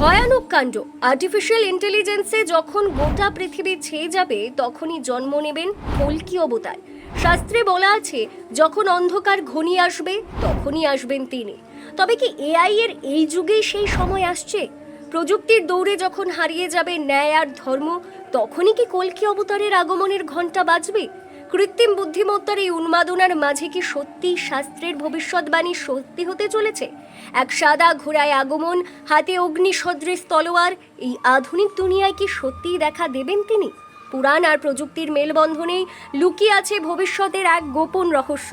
ভয়ানক কাণ্ড। আর্টিফিশিয়াল ইন্টেলিজেন্সে যখন গোটা পৃথিবী ছেয়ে যাবে, তখনই জন্ম নেবেন কল্কি অবতার। শাস্ত্রে বলা আছে, যখন অন্ধকার ঘনিয়ে আসবে, তখনই আসবেন তিনি। তবে কি এআই এর এই যুগেই সেই সময় আসছে? প্রযুক্তির দৌড়ে যখন হারিয়ে যাবে ন্যায় আর ধর্ম, তখনই কি কল্কি অবতারের আগমনের ঘণ্টা বাজবে? কৃত্রিম বুদ্ধিমত্তার এই উন্মাদনার মাঝে কি সত্যি শাস্ত্রের ভবিষ্যৎবাণী সত্যি হতে চলেছে? এক সাদা ঘোড়ায় আগমন, হাতে অগ্নি সদৃশ তলোয়ার, এই আধুনিক দুনিয়ায় কি সত্যিই দেখা দেবেন তিনি? পুরাণ আর প্রযুক্তির মেলবন্ধনেই লুকিয়ে আছে ভবিষ্যতের এক গোপন রহস্য।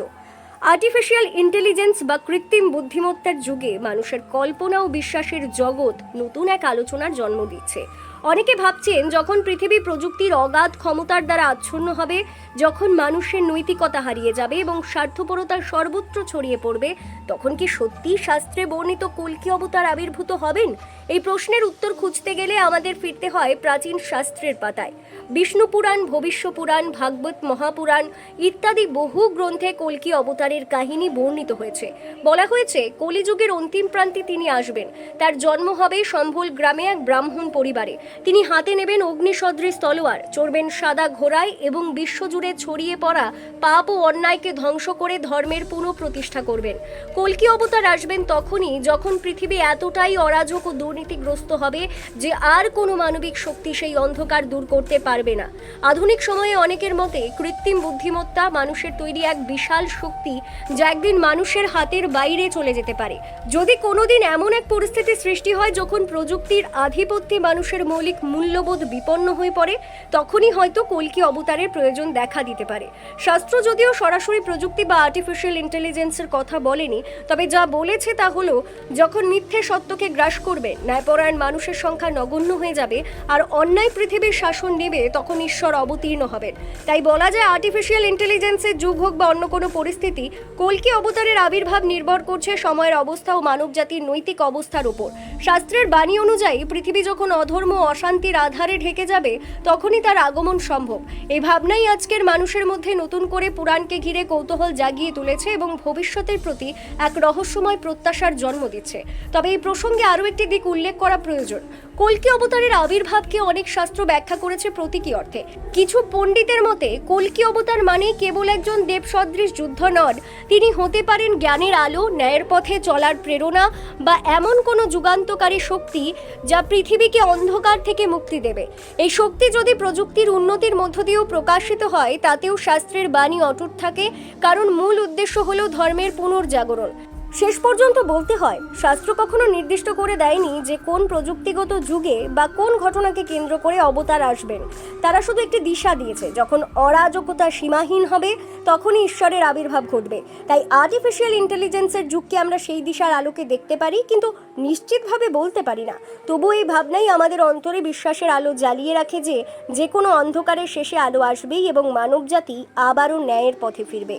আর্টিফিশিয়াল ইন্টেলিজেন্স বা কৃত্রিম বুদ্ধিমত্তার যুগে মানুষের কল্পনা ও বিশ্বাসের জগৎ নতুন এক আলোচনার জন্ম দিচ্ছে। অনেকে ভাবছেন যখন পৃথিবী প্রযুক্তির অগাধ ক্ষমতার দ্বারা আচ্ছন্ন হবে, যখন মানুষের নৈতিকতা হারিয়ে যাবে এবং স্বার্থপরতার সর্বত্র ছড়িয়ে পড়বে, তখন কি সত্যি শাস্ত্রে বর্ণিত কল্কি অবতার আবির্ভূত হবেন? এই প্রশ্নের উত্তর খুঁজতে গেলে আমাদের ফিরতে হয় প্রাচীন শাস্ত্রের পাতায়। বিষ্ণু পুরাণ, ভবিষ্য পুরাণ, ভাগবত মহাপুরাণ ইত্যাদি বহু গ্রন্থে কল্কি অবতারের কাহিনী বর্ণিত হয়েছে। বলা হয়েছে, কলিযুগের অন্তিম প্রান্তে তিনি আসবেন। তার জন্ম হবে সম্ভল গ্রামে এক ব্রাহ্মণ পরিবারে। তিনি হাতে নেবেন অগ্নিসদৃশ তলোয়ার, চড়বেন সাদা ঘোড়ায় এবং বিশ্বজুড়ে ছড়িয়ে পড়া পাপ ও অন্যায়কে ধ্বংস করে ধর্মের পুনঃপ্রতিষ্ঠা করবেন। কল্কি অবতার আসবেন তখনই যখন পৃথিবী এতটাই অরাজক ও দুর্নীতিগ্রস্ত হবে যে আর কোনো মানবিক শক্তি সেই অন্ধকার দূর করতে পারবে না। আধুনিক সময়ে অনেকের মতে কৃত্রিম বুদ্ধিমত্তা মানুষের তৈরি এক বিশাল শক্তি যা একদিন মানুষের হাতের বাইরে চলে যেতে পারে। যদি কোনোদিন এমন এক পরিস্থিতি সৃষ্টি হয় যখন প্রযুক্তির আধিপত্যে মানুষের মৌলিক মূল্যবোধ বিপন্ন হয়ে পড়ে, তখনই হয়তো কল্কি অবতারের প্রয়োজন দেখা দিতে পারে। শাস্ত্র যদিও সরাসরি প্রযুক্তি বা আর্টিফিশিয়াল ইন্টেলিজেন্সের কথা বলেনি, তবে যা বলেছে তা হলো, যখন মিথ্যে সত্যকে গ্রাস করবে, ন্যায়পরায়ণ মানুষের সংখ্যা নগণ্য হয়ে যাবে, আর অন্যায় পৃথিবীর শাসন নেবে, তখন ঈশ্বর অবতীর্ণ হবেন। তাই বলা যায় আর্টিফিশিয়াল ইন্টেলিজেন্সের যুগ হোক বা অন্য কোনো পরিস্থিতি, কল্কি অবতারের আবির্ভাব নির্ভর করছে সময়ের অবস্থা ও মানবজাতির নৈতিক অবস্থার উপর। শাস্ত্রের বাণী অনুযায়ী, পৃথিবী যখন অধর্ম অশান্তির আধারে ঢেকে যাবে, তখনই তার আগমন সম্ভব। এই ভাবনাই আজকের মানুষের মধ্যে নতুন করে পুরাণকে ঘিরে কৌতূহল জাগিয়ে তুলেছে এবং ভবিষ্যতের প্রতি এক রহস্যময় প্রত্যাশার জন্ম দিচ্ছে। তবে এই প্রসঙ্গে আরও একটি দিক উল্লেখ করা প্রয়োজন। কল্কি অবতারের আবির্ভাবকে অনেক শাস্ত্র ব্যাখ্যা করেছে প্রতীকী অর্থে। কিছু পণ্ডিতের মতে, কল্কি অবতার মানে কেবল একজন দেবসদৃশ যুদ্ধ নন, তিনি হতে পারেন জ্ঞানের আলো, ন্যায়ের পথে চলার প্রেরণা বা এমন কোনো যুগান্তকারী শক্তি যা পৃথিবীকে অন্ধকার থেকে মুক্তি দেবে। এই শক্তি যদি প্রযুক্তির উন্নতির মধ্য দিয়েও প্রকাশিত হয়, তাতেও শাস্ত্রের বাণী অটুট থাকে। কারণ মূল উদ্দেশ্য হলো ধর্মের পুনর্জাগরণ। শেষ পর্যন্ত বলতে হয়, শাস্ত্র কখনো নির্দিষ্ট করে দেয়নি যে কোন প্রযুক্তিগত যুগে বা কোন ঘটনাকে কেন্দ্র করে অবতার আসবেন। তারা শুধু একটি দিশা দিয়েছে, যখন অরাজকতা সীমাহীন হবে, তখনই ঈশ্বরের আবির্ভাব ঘটবে। তাই আর্টিফিশিয়াল ইন্টেলিজেন্সের যুগকে আমরা সেই দিশার আলোকে দেখতে পারি, কিন্তু নিশ্চিতভাবে বলতে পারি না। তবু এই ভাবনাই আমাদের অন্তরে বিশ্বাসের আলো জ্বালিয়ে রাখে যে যে কোনো অন্ধকারের শেষে আলো আসবেই এবং মানবজাতি আবারও ন্যায়ের পথে ফিরবে।